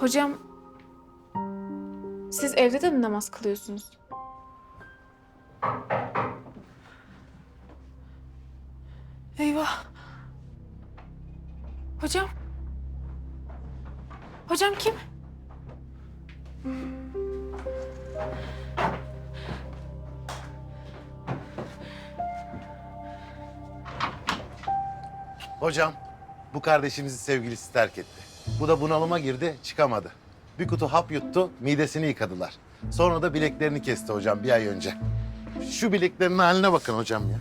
Hocam, siz evde de mi namaz kılıyorsunuz? Eyvah. Hocam. Hocam kim? Hocam, bu kardeşimizi sevgilisi terk etti. Bu da bunalıma girdi, çıkamadı. Bir kutu hap yuttu, midesini yıkadılar. Sonra da bileklerini kesti hocam bir ay önce. Şu bileklerinin haline bakın hocam ya.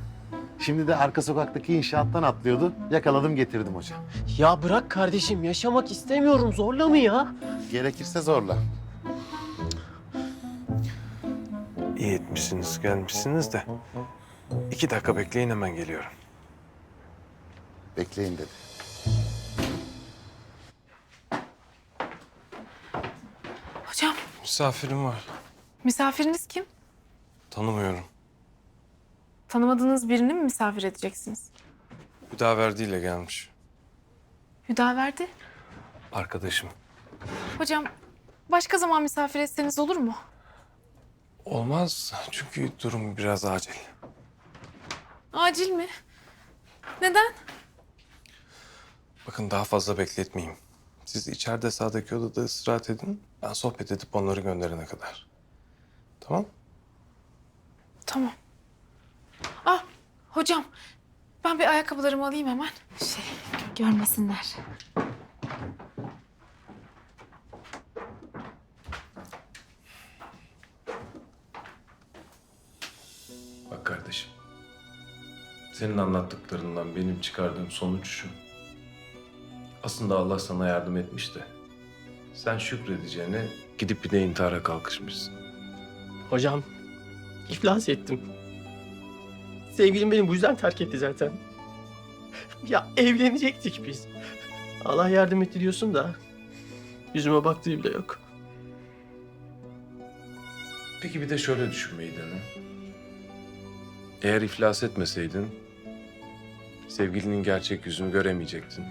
Şimdi de arka sokaktaki inşaattan atlıyordu. Yakaladım getirdim hocam. Ya bırak kardeşim yaşamak istemiyorum zorla mı ya? Gerekirse zorla. İyi etmişsiniz gelmişsiniz de. iki dakika bekleyin hemen geliyorum. Bekleyin dedi. Misafirim var. misafiriniz kim? Tanımıyorum. Tanımadığınız birini mi misafir edeceksiniz? Hüdaverdi ile gelmiş. Hüdaverdi. Arkadaşım. Hocam, başka zaman misafir etseniz olur mu? Olmaz çünkü durum biraz acil. Acil mi? Neden? Bakın daha fazla bekletmeyeyim. Siz içeride sağdaki odada istirahat edin. Ben sohbet edip onları gönderene kadar. Tamam? Tamam. Ah, hocam. Ben bir ayakkabılarımı alayım hemen. Şey, görmesinler. Bak kardeşim. Senin anlattıklarından benim çıkardığım sonuç şu. Aslında Allah sana yardım etmiş de. Sen şükredeceğine gidip bir de intihara kalkışmışsın. Hocam iflas ettim. Sevgilim beni bu yüzden terk etti zaten. Ya evlenecektik biz. Allah yardım etti diyorsun da yüzüme baktığı bile yok. Peki bir de şöyle düşünmeyi dene. Eğer iflas etmeseydin, sevgilinin gerçek yüzünü göremeyecektin.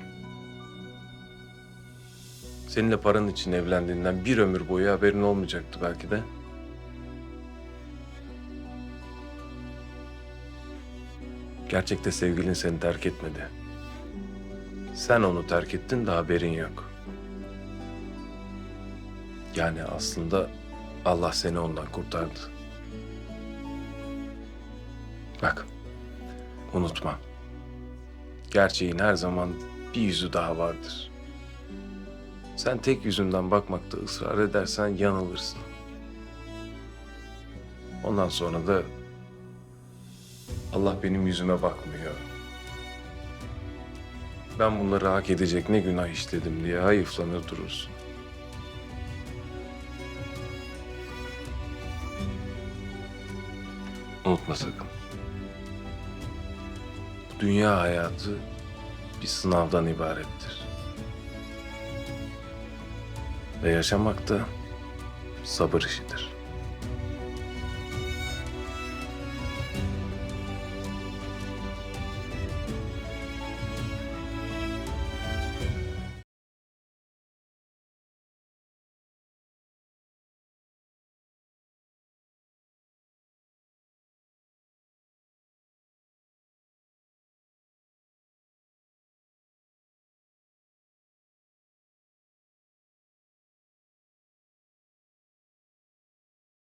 Seninle paran için evlendiğinden bir ömür boyu haberin olmayacaktı belki de. Gerçekte sevgilin seni terk etmedi. Sen onu terk ettin de haberin yok. Yani aslında Allah seni ondan kurtardı. Bak, unutma. Gerçeğin her zaman bir yüzü daha vardır. Sen tek yüzünden bakmakta ısrar edersen yanılırsın. Ondan sonra da Allah benim yüzüme bakmıyor. Ben bunları hak edecek ne günah işledim diye hayıflanır durursun. Unutma sakın. Dünya hayatı bir sınavdan ibarettir. Ve yaşamak da sabır işidir.